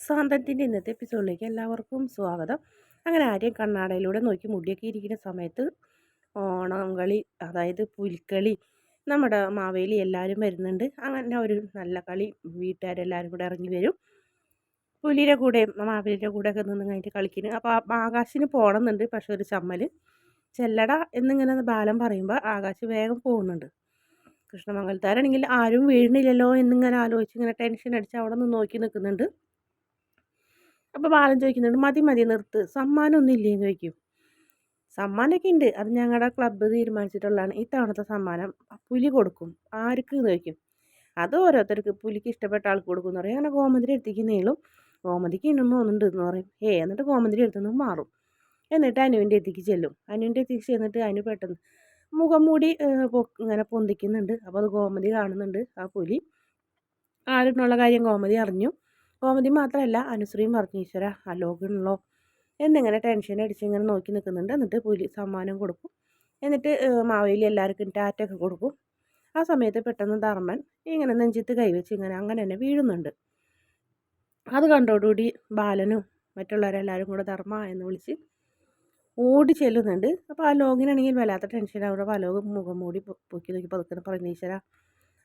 സാന്തത്തിന്റെ ഇന്നത്തെ എപ്പിസോഡിലേക്ക് എല്ലാവർക്കും സ്വാഗതം. അങ്ങനെ ആരെയും കണ്ണാടയിലൂടെ നോക്കി മുടിയൊക്കെ ഇരിക്കുന്ന സമയത്ത് ഓണം കളി അതായത് പുലിക്കളി നമ്മുടെ മാവേലി എല്ലാവരും വരുന്നുണ്ട്. അങ്ങനെ ഒരു നല്ല കളി വീട്ടുകാരെല്ലാവരും കൂടെ ഇറങ്ങി വരും. പുലിയുടെ കൂടെ മാവേലിയുടെ കൂടെ ഒക്കെ നിന്ന് കഴിഞ്ഞിട്ട് കളിക്കുന്നു. അപ്പോൾ ആകാശിന് പോകണമെന്നുണ്ട് പക്ഷെ ഒരു ചമ്മൽ ചെല്ലട എന്നിങ്ങനെ ബാലം പറയുമ്പോൾ ആകാശ് വേഗം പോകുന്നുണ്ട്. കൃഷ്ണമംഗലത്താരാണെങ്കിൽ ആരും വീഴുന്നില്ലല്ലോ എന്നിങ്ങനെ ആലോചിച്ച് ഇങ്ങനെ ടെൻഷൻ അടിച്ച് അവിടെ നിന്ന് നോക്കി നിൽക്കുന്നുണ്ട്. അപ്പോൾ ബാലൻ ചോദിക്കുന്നുണ്ട് മതി മതി നിർത്ത്. സമ്മാനമൊന്നും ഇല്ലേന്ന് ചോദിക്കും. സമ്മാനമൊക്കെ ഉണ്ട് അത് ഞങ്ങളുടെ ക്ലബ്ബ് തീരുമാനിച്ചിട്ടുള്ളതാണ്. ഇത്തവണത്തെ സമ്മാനം പുലി കൊടുക്കും. ആർക്ക്? എന്ന് ചോദിക്കും. അത് ഓരോരുത്തർക്ക് പുലിക്ക് ഇഷ്ടപ്പെട്ട ആൾക്ക് കൊടുക്കും എന്ന് പറയും. അങ്ങനെ ഗോമതിരി എടുത്തേക്ക് നീളും. ഗോമതിക്ക് ഇന്നും തോന്നുന്നുണ്ട് എന്ന് പറയും. ഏ എന്നിട്ട് ഗോമതിരി എടുത്തുനിന്ന് മാറും. എന്നിട്ട് അനുവിന്റെ എത്തിക്ക് ചെല്ലും. അനുവിന്റെ എത്തിക്ക് ചെന്നിട്ട് അനു പെട്ടെന്ന് മുഖം മൂടി ഇങ്ങനെ പൊന്തിക്കുന്നുണ്ട്. അപ്പോൾ അത് ഗോമതി കാണുന്നുണ്ട് ആ പുലി. ആരുന്നുള്ള കാര്യം ഗോമതി അറിഞ്ഞു. ഗോമതി മാത്രമല്ല അനുശ്രീയും പറഞ്ഞു ഈശ്വര അലോകണല്ലോ എന്നിങ്ങനെ ടെൻഷൻ അടിച്ച് ഇങ്ങനെ നോക്കി നിൽക്കുന്നുണ്ട്. എന്നിട്ട് പുലി സമ്മാനം കൊടുക്കും. എന്നിട്ട് മാവേലി എല്ലാവർക്കും ടാറ്റൊക്കെ കൊടുക്കും. ആ സമയത്ത് പെട്ടെന്ന് ധർമ്മൻ ഇങ്ങനെ നെഞ്ചത്ത് കൈവച്ച് ഇങ്ങനെ അങ്ങനെ തന്നെ വീഴുന്നുണ്ട്. അത് കണ്ടോടുകൂടി ബാലനും മറ്റുള്ളവരെല്ലാവരും കൂടെ ധർമ്മ എന്ന് വിളിച്ച് ഓടി ചെല്ലുന്നുണ്ട്. അപ്പോൾ ആ ലോകിനാണെങ്കിൽ വല്ലാത്ത ടെൻഷൻ അവിടെ പലോഗ് മുഖം മൂടി പൊക്കി നോക്കി പതുക്കെ പറയുന്ന ഈശ്വര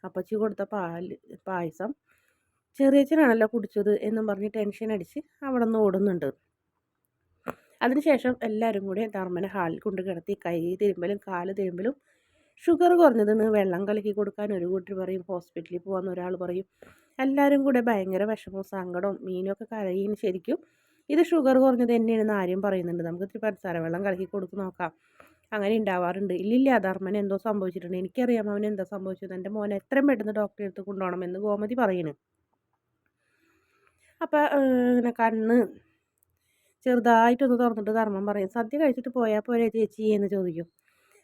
അപ്പച്ചി കൊടുത്ത പാൽ പായസം ചെറിയച്ഛനാണല്ലോ കുടിച്ചത് എന്നും പറഞ്ഞ് ടെൻഷൻ അടിച്ച് അവിടെ നിന്ന് ഓടുന്നുണ്ട് അതിനുശേഷം എല്ലാവരും കൂടി ധർമ്മനെ ഹാളിൽ കൊണ്ട് കിടത്തി കൈ തിരുമ്പലും കാൽ തിരുമ്പലും ഷുഗർ കുറഞ്ഞതിന് വെള്ളം കലക്കി കൊടുക്കാൻ ഒരു കൂട്ടർ പറയും ഹോസ്പിറ്റലിൽ പോകാൻ ഒരാൾ പറയും. എല്ലാവരും കൂടെ ഭയങ്കര വിഷമവും സങ്കടവും മീനൊക്കെ കരയിന് ശരിക്കും ഇത് ഷുഗർ കുറഞ്ഞത് തന്നെയാണെന്ന് ആരും പറയുന്നുണ്ട്. നമുക്ക് ഇത്തിരി പഞ്ചസാര വെള്ളം കലക്കി കൊടുത്ത് നോക്കാം. അങ്ങനെ ഉണ്ടാവാറുണ്ട് ഇല്ലില്ല ധർമ്മന് എന്തോ സംഭവിച്ചിട്ടുണ്ട്. എനിക്കറിയാം അവൻ എന്താ സംഭവിച്ചത്. എന്റെ മോനെ എത്രയും പെട്ടെന്ന് ഡോക്ടറെ അടുത്ത് കൊണ്ടുപോകണമെന്ന് ഗോമതി പറയുന്നു അപ്പോൾ ഇങ്ങനെ കണ്ണ് ചെറുതായിട്ടൊന്ന് തുറന്നിട്ട് ധർമ്മം പറയും. സദ്യ കഴിച്ചിട്ട് പോയാൽ പോരെ ചേച്ചി എന്ന് ചോദിക്കും.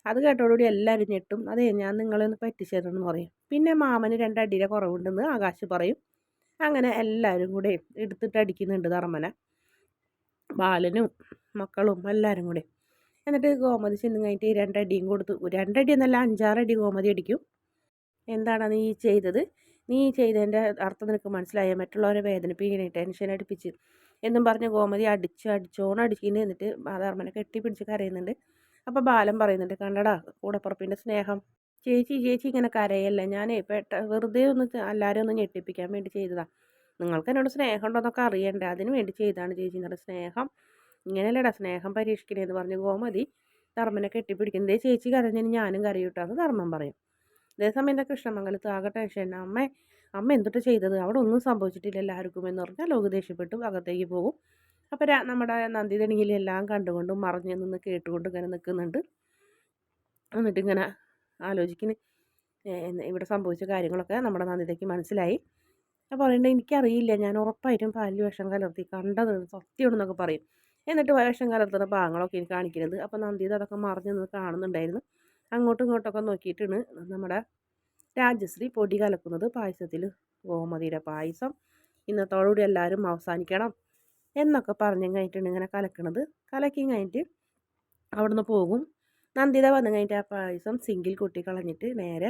അത് കേട്ടോടുകൂടി എല്ലാവരും ഞെട്ടും. അതെ ഞാൻ നിങ്ങളെ ഒന്ന് പറ്റിച്ചേരണമെന്ന് പറയും. പിന്നെ മാമന് രണ്ടടിയുടെ കുറവുണ്ടെന്ന് ആകാശ് പറയും. അങ്ങനെ എല്ലാവരും കൂടെ എടുത്തിട്ട് അടിക്കുന്നുണ്ട് ധർമ്മനെ ബാലനും മക്കളും എല്ലാവരും കൂടെ. എന്നിട്ട് ഗോമതി ചെന്ന് കഴിഞ്ഞിട്ട് രണ്ടടിയും കൊടുത്തു. രണ്ടടി എന്നല്ല അഞ്ചാറടി ഗോമതി അടിക്കും. എന്താണ് നീ ചെയ്തത്? നീ ചെയ്തതിന്റെ അർത്ഥം നിനക്ക് മനസ്സിലായ മറ്റുള്ളവരെ വേദനിപ്പിക്കണേ ടെൻഷൻ അടുപ്പിച്ച് എന്നും പറഞ്ഞ് ഗോമതി അടിച്ച് അടിച്ചോണം അടിക്കുന്നു എന്നിട്ട് ധർമ്മനെ കെട്ടിപ്പിടിച്ച് കരയുന്നുണ്ട്. അപ്പോൾ ബാലൻ പറയുന്നുണ്ട് കണ്ടടാ കൂടപ്പുറപ്പിന്റെ സ്നേഹം. ചേച്ചി ചേച്ചി ഇങ്ങനെ കരയല്ല? ഞാൻ പെട്ട വെറുതെ ഒന്ന് എല്ലാവരും ഒന്ന് ഞെട്ടിപ്പിക്കാൻ വേണ്ടി ചെയ്തതാണ് നിങ്ങൾക്ക് എന്നോട് സ്നേഹം ഉണ്ടോന്നൊക്കെ അറിയണ്ടേ? അതിന് വേണ്ടി ചെയ്താണ് ചേച്ചി എന്നോട് സ്നേഹം. ഇങ്ങനെയല്ലടാ സ്നേഹം പരീക്ഷിക്കണേന്ന് പറഞ്ഞ് ഗോമതി ധർമ്മനെ കെട്ടിപ്പിടിക്കുന്നത് ചേച്ചി കരഞ്ഞതിന് ഞാനും കരയൂട്ടാന്ന് ധർമ്മം പറയും. അതേസമയം എന്താ കൃഷ്ണമംഗലത്ത് ആകെ ടെൻഷൻ അമ്മ അമ്മ എന്തിട്ട് ചെയ്തത്? അവിടെ ഒന്നും സംഭവിച്ചിട്ടില്ല എല്ലാവർക്കും എന്ന് പറഞ്ഞാൽ ലോക ദേഷ്യപ്പെട്ടു അകത്തേക്ക് പോകും. അപ്പോൾ നമ്മുടെ നന്ദിതണിയിൽ എല്ലാം കണ്ടുകൊണ്ടും മറിഞ്ഞു നിന്ന് കേട്ടുകൊണ്ടും ഇങ്ങനെ നിൽക്കുന്നുണ്ട് എന്നിട്ട് ഇങ്ങനെ ആലോചിക്കുന്നു. ഇവിടെ സംഭവിച്ച കാര്യങ്ങളൊക്കെ നമ്മുടെ നന്ദിതയ്ക്ക് മനസ്സിലായി. അപ്പോൾ പറയുന്നുണ്ട് എനിക്കറിയില്ല ഞാൻ ഉറപ്പായിട്ടും പാലിൽ വിഷം കലർത്തി കണ്ടത് സത്യമാണെന്നൊക്കെ പറയും. എന്നിട്ട് വിഷം കലർത്തുന്ന ഭാഗങ്ങളൊക്കെ എനിക്ക് കാണിക്കുന്നത് അപ്പോൾ നന്ദിത അതൊക്കെ മറിഞ്ഞു നിന്ന് കാണുന്നുണ്ടായിരുന്നു. അങ്ങോട്ടും ഇങ്ങോട്ടൊക്കെ നോക്കിയിട്ടാണ് നമ്മുടെ രാജശ്രീ പൊടി കലക്കുന്നത് പായസത്തിൽ ഗോമതിയുടെ പായസം? ഇന്നത്തോടുകൂടി എല്ലാവരും അവസാനിക്കണം എന്നൊക്കെ പറഞ്ഞു കഴിഞ്ഞിട്ടുണ്ട് ഇങ്ങനെ കലക്കണത്. കലക്കി കഴിഞ്ഞിട്ട് അവിടുന്ന് പോകും. നന്ദിത വന്നു കഴിഞ്ഞിട്ട് ആ പായസം സിങ്കിൽ കൊട്ടി കളഞ്ഞിട്ട് നേരെ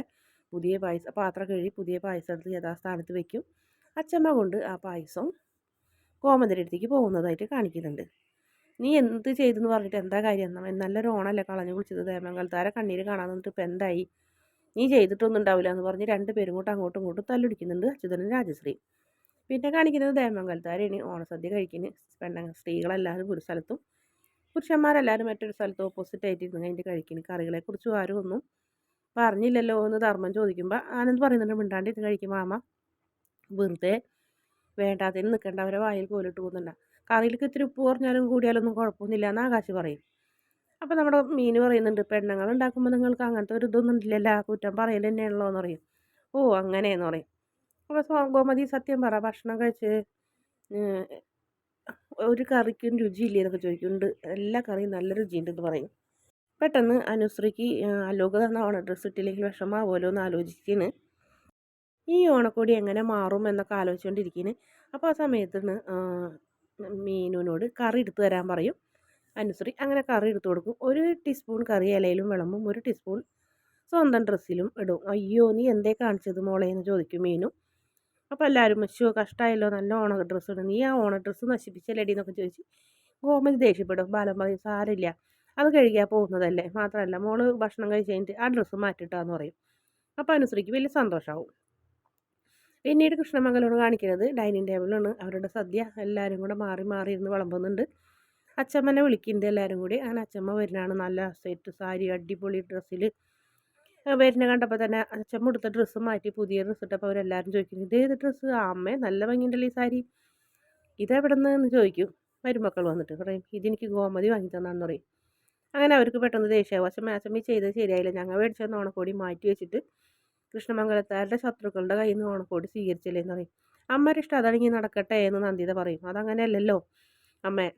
പുതിയ പായസം പാത്രം കഴുകി പുതിയ പായസം എടുത്ത് യഥാസ്ഥാനത്ത് വെക്കും. അച്ചമ്മ കൊണ്ട് ആ പായസം കോമതിയുടെ അടുത്തേക്ക് പോകുന്നതായിട്ട് കാണിക്കുന്നുണ്ട്. നീ എന്ത് ചെയ്തെന്ന് പറഞ്ഞിട്ട് എന്താ കാര്യം? നല്ലൊരു ഓണല്ലേ കളഞ്ഞു കുളിച്ചത്. ദേമംഗലത്താരെ കണ്ണീര് കാണാൻ നിന്നിട്ട് ഇപ്പം എന്തായി? നീ ചെയ്തിട്ടൊന്നും ഉണ്ടാവില്ല എന്ന് പറഞ്ഞ് രണ്ട് പേരും കൂട്ട് അങ്ങോട്ടും ഇങ്ങോട്ടും തല്ലൊടിക്കുന്നുണ്ട് അച്യുതനും രാജശ്രീ. പിന്നെ കാണിക്കുന്നത് ദേമംഗലത്താരാണ് ഓണസദ്യ കഴിക്കുന്നത് പെണ്ണ സ്ത്രീകളെല്ലാവരും ഒരു സ്ഥലത്തും പുരുഷന്മാരെല്ലാവരും മറ്റൊരു സ്ഥലത്ത് ഓപ്പോസിറ്റ് ആയിട്ട് ഇരുന്ന് കഴിഞ്ഞിട്ട് കഴിക്കുന്നു കറികളെക്കുറിച്ചും ആരും ഒന്നും പറഞ്ഞില്ലല്ലോ എന്ന് ധർമ്മം ചോദിക്കുമ്പോൾ ആനന്ദ് പറയുന്നുണ്ട് മിണ്ടാണ്ടിരുന്ന് കഴിക്കും മാമ. വെറുതെ വേണ്ടാത്തതിന് നിൽക്കേണ്ട അവരെ വായിൽ പോലിട്ട് പോകുന്നുണ്ട്. കറിയിലേക്ക് ഇത്തിരി ഉപ്പ് കുറഞ്ഞാലും കൂടിയാലൊന്നും കുഴപ്പമൊന്നുമില്ല എന്ന് ആകാശ് പറയും. അപ്പോൾ നമ്മുടെ മീൻ പറയുന്നുണ്ട് പെണ്ണുങ്ങൾ ഉണ്ടാക്കുമ്പോൾ നിങ്ങൾക്ക് അങ്ങനത്തെ ഒരു ഇതൊന്നും ഇല്ലല്ലോ കുറ്റം പറയൽ തന്നെയാണല്ലോ എന്ന് പറയും. ഓ അങ്ങനെയെന്ന് പറയും. അപ്പോൾ ഗോമതി സത്യം പറ ഭക്ഷണം കഴിച്ച് ഒരു കറിക്കും രുചിയില്ലേ എന്നൊക്കെ ചോദിക്കുന്നുണ്ട്. എല്ലാ കറിയും നല്ല രുചിയുണ്ടെന്ന് പറയും. പെട്ടെന്ന് അനുശ്രീക്ക് അലോക തന്ന ഓണ ഡ്രസ്സ് ഇട്ടില്ലെങ്കിൽ വിഷമാവുമല്ലോ എന്ന് ആലോചിക്കുന്നു ഈ ഓണക്കോടി എങ്ങനെ മാറും എന്നൊക്കെ ആലോചിച്ചുകൊണ്ടിരിക്കുന്നു അപ്പോൾ ആ സമയത്താണ് മീനുവിനോട് കറി എടുത്ത് തരാൻ പറയും. അനുസരി അങ്ങനെ കറി എടുത്തു കൊടുക്കും. ഒരു ടീസ്പൂൺ കറി ഇലയിലും വിളമ്പും ഒരു ടീസ്പൂൺ സ്വന്തം ഡ്രസ്സിലും ഇടും. അയ്യോ നീ എന്തേ കാണിച്ചത് മോളെ? എന്ന് ചോദിക്കും മീനു. അപ്പോൾ എല്ലാവരും മെച്ചോ കഷ്ടമായല്ലോ നല്ല ഓണ ഡ്രസ്സ് ഇടും. നീ ആ ഓണ ഡ്രസ്സ് നശിപ്പിച്ചല്ലേടി എന്നൊക്കെ ചോദിച്ച് ഗോമതി ദേഷ്യപ്പെടും. ബാലം പറയും സാരില്ല അത് കഴുകിയാൽ പോകുന്നതല്ലേ? മാത്രമല്ല മോൾ ഭക്ഷണം കഴിച്ച് കഴിഞ്ഞിട്ട് ആ ഡ്രസ്സ് മാറ്റിട്ടാന്ന് പറയും. അപ്പോൾ അനുസരിക്ക് വലിയ സന്തോഷമാവും പിന്നീട് കൃഷ്ണമംഗലമാണ് കാണിക്കുന്നത്. ഡൈനിങ് ടേബിളാണ് അവരുടെ സദ്യ എല്ലാവരും കൂടെ മാറി മാറി ഇരുന്ന് വിളമ്പുന്നുണ്ട്. അച്ചമ്മനെ വിളിക്കുന്നുണ്ട് എല്ലാവരും കൂടി. അങ്ങനെ അച്ചമ്മ വരുന്നതാണ്. നല്ല സെറ്റ് സാരി അടിപൊളി ഡ്രസ്സിൽ വരുന്ന കണ്ടപ്പോൾ തന്നെ അച്ചമ്മ എടുത്ത ഡ്രസ്സ് മാറ്റി പുതിയ ഡ്രസ്സ് ഇട്ടപ്പോൾ അവരെല്ലാവരും ചോദിക്കുന്നു ഇത് ഏത് ഡ്രസ്സ്? അമ്മേ നല്ല ഭംഗിയുണ്ടല്ലോ ഈ സാരി? ഇതെവിടെ നിന്ന് ചോദിക്കും. മരുമക്കൾ വന്നിട്ട് പറയും ഇതെനിക്ക് ഗോമതി വാങ്ങി തന്നാന്ന് പറയും. അങ്ങനെ അവർക്ക് പെട്ടെന്ന് ദേഷ്യമാവും അച്ഛമ്മ അച്ഛമ്മ ചെയ്തത് ശരിയായില്ല. ഞങ്ങൾ മേടിച്ചാൽ ഓണക്കോടി മാറ്റി വെച്ചിട്ട് കൃഷ്ണമംഗലത്താരുടെ ശത്രുക്കളുടെ കയ്യിൽ നിന്ന് ഓണക്കോടി സ്വീകരിച്ചില്ലേ എന്ന് പറയും. അമ്മയുടെ ഇഷ്ടം അതാണെങ്കിൽ നടക്കട്ടെ എന്ന് നന്ദിത പറയും. അതങ്ങനെയല്ലല്ലോ. അമ്മേ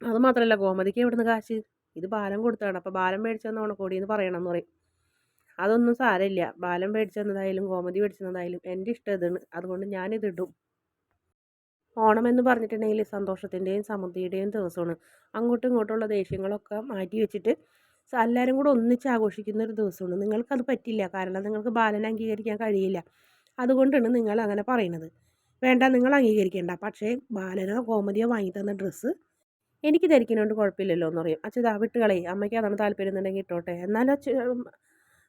അത് മാത്രമല്ല ഗോമതിക്ക് എവിടുന്ന് കാശ്? ഇത് ബാലം കൊടുത്താണ്. അപ്പോൾ ബാലം മേടിച്ചെന്ന് ഓണക്കോടി എന്ന് പറയണം എന്ന് പറയും. അതൊന്നും സാരമില്ല. ബാലം മേടിച്ചെന്നതായാലും ഗോമതി മേടിച്ചെന്നതായാലും എന്റെ ഇഷ്ടം ഇതാണ്. അതുകൊണ്ട് ഞാനിതിടും ഓണം എന്ന് പറഞ്ഞിട്ടുണ്ടെങ്കിൽ സന്തോഷത്തിന്റെയും സമൃദ്ധിയുടെയും ദിവസമാണ്. അങ്ങോട്ടും ഇങ്ങോട്ടുള്ള ദേഷ്യങ്ങളൊക്കെ മാറ്റി വെച്ചിട്ട് എല്ലാവരും കൂടെ ഒന്നിച്ച് ആഘോഷിക്കുന്ന ഒരു ദിവസമാണ്. നിങ്ങൾക്കത് പറ്റില്ല. കാരണം നിങ്ങൾക്ക് ബാലനെ അംഗീകരിക്കാൻ കഴിയില്ല. അതുകൊണ്ടാണ് നിങ്ങൾ അങ്ങനെ പറയുന്നത്. വേണ്ട നിങ്ങൾ അംഗീകരിക്കേണ്ട. പക്ഷേ ബാലനോ കോമതിയോ വാങ്ങി തന്ന ഡ്രസ്സ് എനിക്ക് ധരിക്കുന്നതുകൊണ്ട് കുഴപ്പമില്ലല്ലോ എന്ന് പറയും. അച്ഛതാ വിട്ടുകളെ. അമ്മയ്ക്ക് അതാണ് താല്പര്യം എന്നുണ്ടെങ്കിൽ ഇട്ടോട്ടെ. എന്നാലും അച്ഛ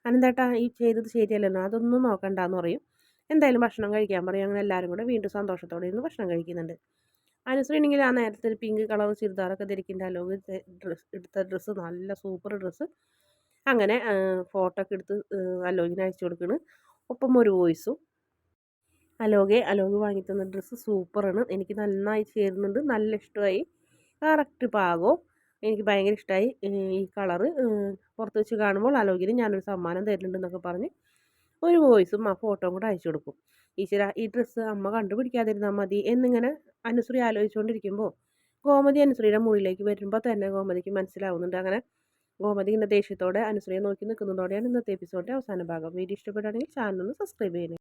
അനന്തേട്ടാ ഈ ചെയ്തത് ശരിയല്ലല്ലോ. അതൊന്നും നോക്കണ്ടെന്ന് പറയും. എന്തായാലും ഭക്ഷണം കഴിക്കാൻ പറയും. അങ്ങനെ എല്ലാവരും കൂടെ വീണ്ടും സന്തോഷത്തോടെ ഇരുന്ന് ഭക്ഷണം കഴിക്കുന്നുണ്ട്. അനുശ്രീണെങ്കിൽ ആ നേരത്തെ ഒരു പിങ്ക് കളർ ചുരിദാറൊക്കെ ധരിക്കേണ്ട അലോക് ഡ്രസ്സ് എടുത്ത ഡ്രസ്സ് നല്ല സൂപ്പർ ഡ്രസ്സ് അങ്ങനെ ഫോട്ടോ ഒക്കെ എടുത്ത് അലോകിന് അയച്ചു കൊടുക്കുന്നു ഒപ്പം ഒരു വോയിസും അലോകെ അലോക് വാങ്ങി തന്ന ഡ്രസ്സ് സൂപ്പറാണ് എനിക്ക് നന്നായി ചേരുന്നുണ്ട്. നല്ല ഇഷ്ടമായി. കറക്റ്റ് പാകവും എനിക്ക് ഭയങ്കര ഇഷ്ടമായി ഈ കളറ് പുറത്ത് വെച്ച് കാണുമ്പോൾ അലോകിന് ഞാനൊരു സമ്മാനം തരുന്നുണ്ടെന്നൊക്കെ പറഞ്ഞ് ഒരു വോയിസും ആ ഫോട്ടോയും കൂടെ അയച്ചു കൊടുക്കും. ഈശ്വര ഈ ഡ്രസ്സ് അമ്മ കണ്ടുപിടിക്കാതിരുന്നാൽ മതി എന്നിങ്ങനെ അനുശ്രീ ആലോചിച്ചുകൊണ്ടിരിക്കുമ്പോൾ ഗോമതി അനുശ്രീയുടെ മുറിയിലേക്ക് വരുമ്പോൾ തന്നെ ഗോമതിക്ക് മനസ്സിലാവുന്നുണ്ട്. അങ്ങനെ ഗോമതി ഇന്ന ദേഷ്യത്തോടെ അനുശ്രീയെ നോക്കി നിൽക്കുന്നതോടെയാണ് ഇന്നത്തെ എപ്പിസോഡിന്റെ അവസാന ഭാഗം. വീഡിയോ ഇഷ്ടപ്പെടുകയാണെങ്കിൽ ചാനൽ ഒന്ന് സബ്സ്ക്രൈബ് ചെയ്യണേ.